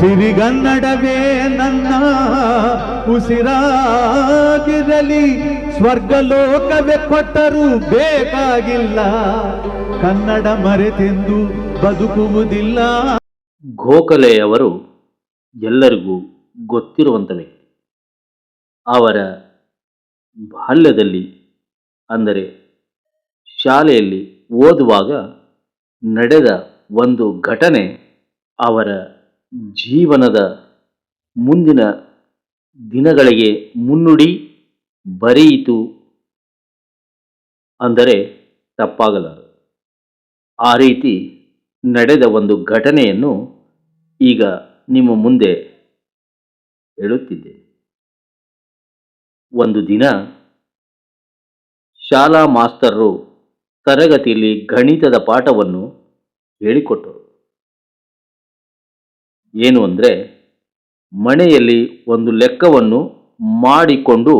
ಸಿರಿಗನ್ನಡವೇ ನನ್ನ ಉಸಿರಾಗಿರಲಿ, ಸ್ವರ್ಗಲೋಕವೇ ಕೊಟ್ಟರೂ ಬೇಕಾಗಿಲ್ಲ. ಕನ್ನಡ ಮರೆತೆಂದು ಬದುಕುವುದಿಲ್ಲ. ಗೋಖಲೆಯವರು ಎಲ್ಲರಿಗೂ ಗೊತ್ತಿರುವಂಥ ವ್ಯಕ್ತಿ ಅವರ ಬಾಲ್ಯದಲ್ಲಿ, ಅಂದರೆ ಶಾಲೆಯಲ್ಲಿ ಓದುವಾಗ ನಡೆದ ಒಂದು ಘಟನೆ ಅವರ ಜೀವನದ ಮುಂದಿನ ದಿನಗಳಿಗೆ ಮುನ್ನುಡಿ ಬರೆಯಿತು ಅಂದರೆ ತಪ್ಪಾಗಲಾರದು. ಆ ರೀತಿ ನಡೆದ ಒಂದು ಘಟನೆಯನ್ನು ಈಗ ನಿಮ್ಮ ಮುಂದೆ ಹೇಳುತ್ತಿದ್ದೆ ಒಂದು ದಿನ ಶಾಲಾ ಮಾಸ್ತರರು ತರಗತಿಯಲ್ಲಿ ಗಣಿತದ ಪಾಠವನ್ನು ಹೇಳಿಕೊಟ್ಟರು. ಏನು ಅಂದರೆ ಮನೆಯಲ್ಲಿ ಒಂದು ಲೆಕ್ಕವನ್ನು ಮಾಡಿಕೊಂಡು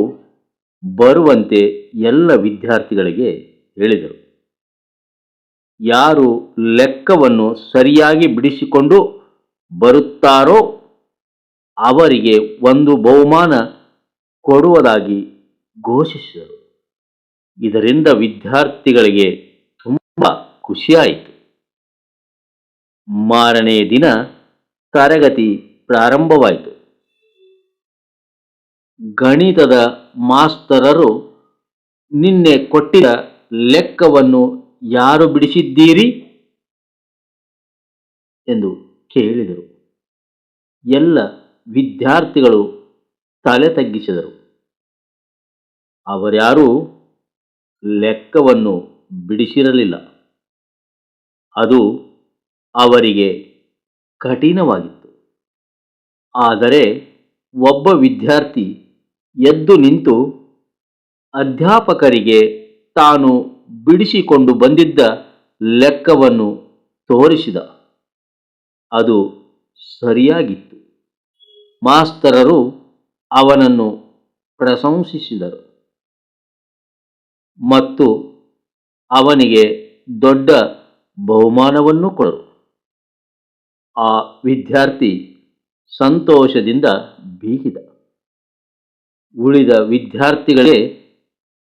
ಬರುವಂತೆ ಎಲ್ಲ ವಿದ್ಯಾರ್ಥಿಗಳಿಗೆ ಹೇಳಿದರು. ಯಾರು ಲೆಕ್ಕವನ್ನು ಸರಿಯಾಗಿ ಬಿಡಿಸಿಕೊಂಡು ಬರುತ್ತಾರೋ ಅವರಿಗೆ ಒಂದು ಬಹುಮಾನ ಕೊಡುವುದಾಗಿ ಘೋಷಿಸಿದರು. ಇದರಿಂದ ವಿದ್ಯಾರ್ಥಿಗಳಿಗೆ ತುಂಬ ಖುಷಿಯಾಯಿತು. ಮಾರನೇ ದಿನ ತರಗತಿ ಪ್ರಾರಂಭವಾಯಿತು. ಗಣಿತದ ಮಾಸ್ತರರು ನಿನ್ನೆ ಕೊಟ್ಟಿದ್ದ ಲೆಕ್ಕವನ್ನು ಯಾರು ಬಿಡಿಸಿದ್ದೀರಿ? ಎಂದು ಕೇಳಿದರು. ಎಲ್ಲ ವಿದ್ಯಾರ್ಥಿಗಳು ತಲೆ ತಗ್ಗಿಸಿದರು. ಅವರ್ಯಾರೂ ಲೆಕ್ಕವನ್ನು ಬಿಡಿಸಿರಲಿಲ್ಲ. ಅದು ಅವರಿಗೆ ಕಠಿಣವಾಗಿತ್ತು. ಆದರೆ ಒಬ್ಬ ವಿದ್ಯಾರ್ಥಿ ಎದ್ದು ನಿಂತು ಅಧ್ಯಾಪಕರಿಗೆ ತಾನು ಬಿಡಿಸಿಕೊಂಡು ಬಂದಿದ್ದ ಲೆಕ್ಕವನ್ನು ತೋರಿಸಿದ. ಅದು ಸರಿಯಾಗಿತ್ತು. ಮಾಸ್ತರರು ಅವನನ್ನು ಪ್ರಶಂಸಿಸಿದರು. ಮತ್ತು ಅವನಿಗೆ ದೊಡ್ಡ ಬಹುಮಾನವನ್ನು ಕೊಡರು ಆ ವಿದ್ಯಾರ್ಥಿ ಸಂತೋಷದಿಂದ ಬೀಗಿದ. ಉಳಿದ ವಿದ್ಯಾರ್ಥಿಗಳೇ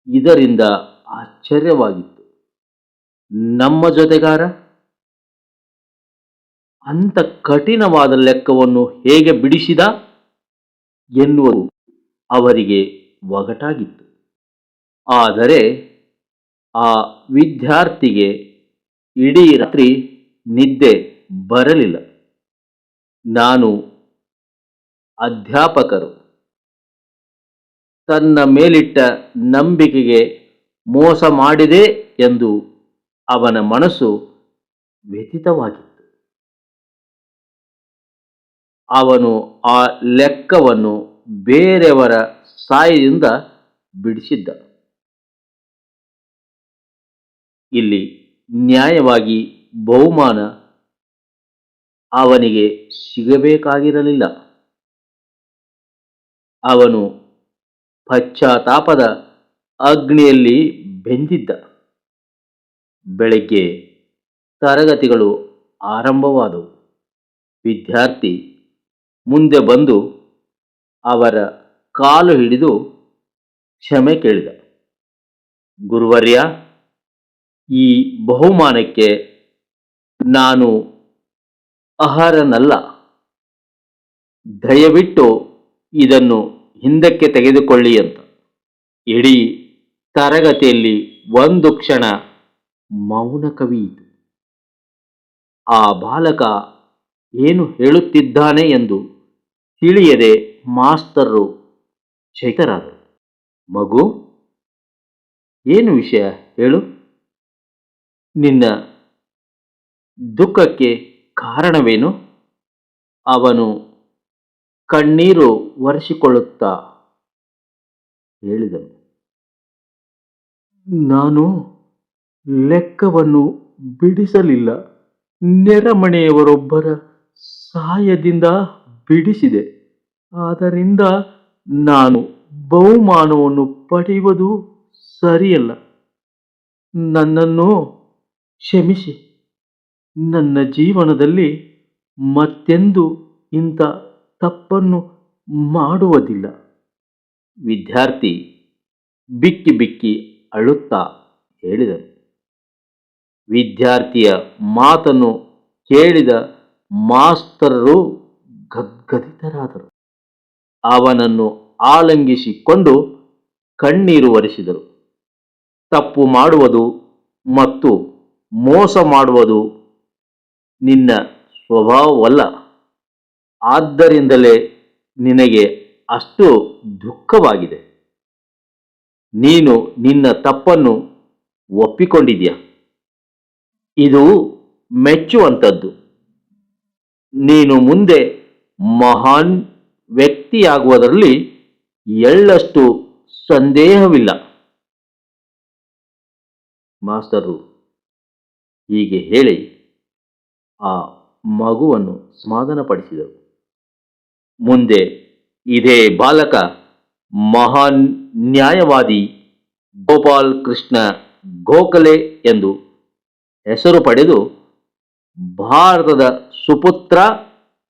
ಇದರಿಂದ ಆಶ್ಚರ್ಯವಾಗಿತ್ತು. ನಮ್ಮ ಜೊತೆಗಾರ? ಅಂಥ ಕಠಿಣವಾದ ಲೆಕ್ಕವನ್ನು ಹೇಗೆ ಬಿಡಿಸಿದ? ಎನ್ನುವುದು ಅವರಿಗೆ ಒಗಟಾಗಿತ್ತು. ಆದರೆ ಆ ವಿದ್ಯಾರ್ಥಿಗೆ ಇಡೀ ರಾತ್ರಿ ನಿದ್ದೆ ಬರಲಿಲ್ಲ. ನಾನು ಅಧ್ಯಾಪಕರು. ತನ್ನ ಮೇಲಿಟ್ಟ ನಂಬಿಕೆಗೆ ಮೋಸ ಮಾಡಿದೆ ಎಂದು ಅವನ ಮನಸ್ಸು ವ್ಯಥಿತವಾಗಿತ್ತು. ಅವನು ಆ ಲೆಕ್ಕವನ್ನು ಬೇರೆಯವರ ಸಾಯದಿಂದ ಬಿಡಿಸಿದ್ದ. ಇಲ್ಲಿ ನ್ಯಾಯವಾಗಿ ಬಹುಮಾನ ಅವನಿಗೆ ಸಿಗಬೇಕಾಗಿರಲಿಲ್ಲ. ಅವನು ಪಶ್ಚಾತ್ತಾಪದ ಅಗ್ನಿಯಲ್ಲಿ ಬೆಂದಿದ್ದ. ಬೆಳಗ್ಗೆ ತರಗತಿಗಳು ಆರಂಭವಾದವು. ವಿದ್ಯಾರ್ಥಿ ಮುಂದೆ ಬಂದು ಅವರ ಕಾಲು ಹಿಡಿದು ಕ್ಷಮೆ ಕೇಳಿದ. ಗುರುವರ್ಯ, ಈ ಬಹುಮಾನಕ್ಕೆ ನಾನು ಅರ್ಹನಲ್ಲ ದಯವಿಟ್ಟು ಇದನ್ನು ಹಿಂದಕ್ಕೆ ತೆಗೆದುಕೊಳ್ಳಿ ಅಂತ. ಇಡೀ ತರಗತಿಯಲ್ಲಿ ಒಂದು ಕ್ಷಣ ಮೌನ ಕವಿಯಿತು ಆ ಬಾಲಕ ಏನು ಹೇಳುತ್ತಿದ್ದಾನೆ ಎಂದು ತಿಳಿಯದೆ ಮಾಸ್ತರ್ರು ಚೈತರಾದರು. ಮಗು, ಏನು ವಿಷಯ ಹೇಳು? ನಿನ್ನ ದುಃಖಕ್ಕೆ ಕಾರಣವೇನು? ಅವನು ಕಣ್ಣೀರು ಒರೆಸಿಕೊಳ್ಳುತ್ತಾ ಹೇಳಿದನು. ನಾನು ಲೆಕ್ಕವನ್ನು ಬಿಡಿಸಲಿಲ್ಲ. ನೆರೆಮನೆಯವರೊಬ್ಬರ ಸಹಾಯದಿಂದ ಬಿಡಿಸಿದೆ. ಆದ್ದರಿಂದ ನಾನು ಬಹುಮಾನವನ್ನು ಪಡೆಯುವುದು ಸರಿಯಲ್ಲ. ನನ್ನನ್ನು ಕ್ಷಮಿಸಿ. ನನ್ನ ಜೀವನದಲ್ಲಿ ಮತ್ತೆಂದು ಇಂಥ ತಪ್ಪನ್ನು ಮಾಡುವುದಿಲ್ಲ. ವಿದ್ಯಾರ್ಥಿ ಬಿಕ್ಕಿ ಬಿಕ್ಕಿ ಅಳುತ್ತಾ ಹೇಳಿದನು. ವಿದ್ಯಾರ್ಥಿಯ ಮಾತನ್ನು ಕೇಳಿದ ಮಾಸ್ತರರು ಗದ್ಗದಿತರಾದರು. ಅವನನ್ನು ಆಲಂಗಿಸಿಕೊಂಡು ಕಣ್ಣೀರು ಒರೆಸಿದರು. ತಪ್ಪು ಮಾಡುವುದು ಮತ್ತು ಮೋಸ ಮಾಡುವುದು ನಿನ್ನ ಸ್ವಭಾವವಲ್ಲ. ಆದ್ದರಿಂದಲೇ ನಿನಗೆ ಅಷ್ಟು ದುಃಖವಾಗಿದೆ. ನೀನು ನಿನ್ನ ತಪ್ಪನ್ನು ಒಪ್ಪಿಕೊಂಡಿದ್ಯಾ ಇದು ಮೆಚ್ಚುವಂಥದ್ದು. ನೀನು ಮುಂದೆ ಮಹಾನ್ ವ್ಯಕ್ತಿಯಾಗುವುದರಲ್ಲಿ ಎಳ್ಳಷ್ಟು ಸಂದೇಹವಿಲ್ಲ. ಮಾಸ್ತರು ಹೀಗೆ ಹೇಳಿ ಆ ಮಗುವನ್ನು ಸಮಾಧಾನಪಡಿಸಿದರು. ಮುಂದೆ ಇದೇ ಬಾಲಕ ಮಹಾನ್ ನ್ಯಾಯವಾದಿ ಗೋಪಾಲ್ ಕೃಷ್ಣ ಗೋಖಲೆ ಎಂದು ಹೆಸರು ಪಡೆದು ಭಾರತದ ಸುಪುತ್ರ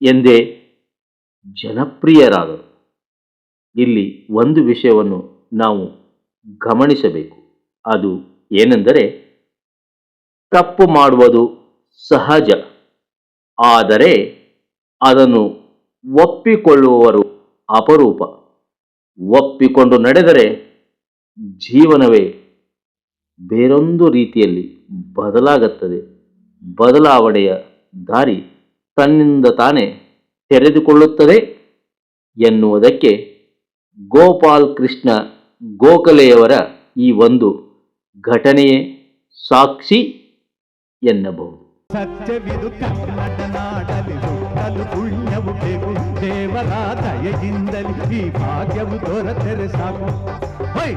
ಎಂದೇ ಜನಪ್ರಿಯರಾದರು. ಇಲ್ಲಿ ಒಂದು ವಿಷಯವನ್ನು ನಾವು ಗಮನಿಸಬೇಕು. ಅದು ಏನೆಂದರೆ ತಪ್ಪು ಮಾಡುವುದು ಸಹಜ. ಆದರೆ ಅದನ್ನು ಒಪ್ಪಿಕೊಳ್ಳುವವರು ಅಪರೂಪ. ಒಪ್ಪಿಕೊಂಡು ನಡೆದರೆ ಜೀವನವೇ ಬೇರೊಂದು ರೀತಿಯಲ್ಲಿ ಬದಲಾಗುತ್ತದೆ. ಬದಲಾವಣೆಯ ದಾರಿ ತನ್ನಿಂದ ತಾನೇ ತೆರೆದುಕೊಳ್ಳುತ್ತದೆ ಎನ್ನುವುದಕ್ಕೆ ಗೋಪಾಲ್ ಕೃಷ್ಣ ಗೋಖಲೆಯವರ ಈ ಒಂದು ಘಟನೆಯೇ ಸಾಕ್ಷಿ ಎನ್ನಬಹುದು. ಸತ್ಯವಿದು ಕನ್ನಡ ನಾಡಲಿ ದುಡ್ಡಲು ಪುಣ್ಯವು ಬೇಕು ದೇವರ ದಯೆಯಿಂದಲಿ ಈ ಭಾಗ್ಯವು ದೊರೆತರೆ ಸಾಕು ಹೊಯ್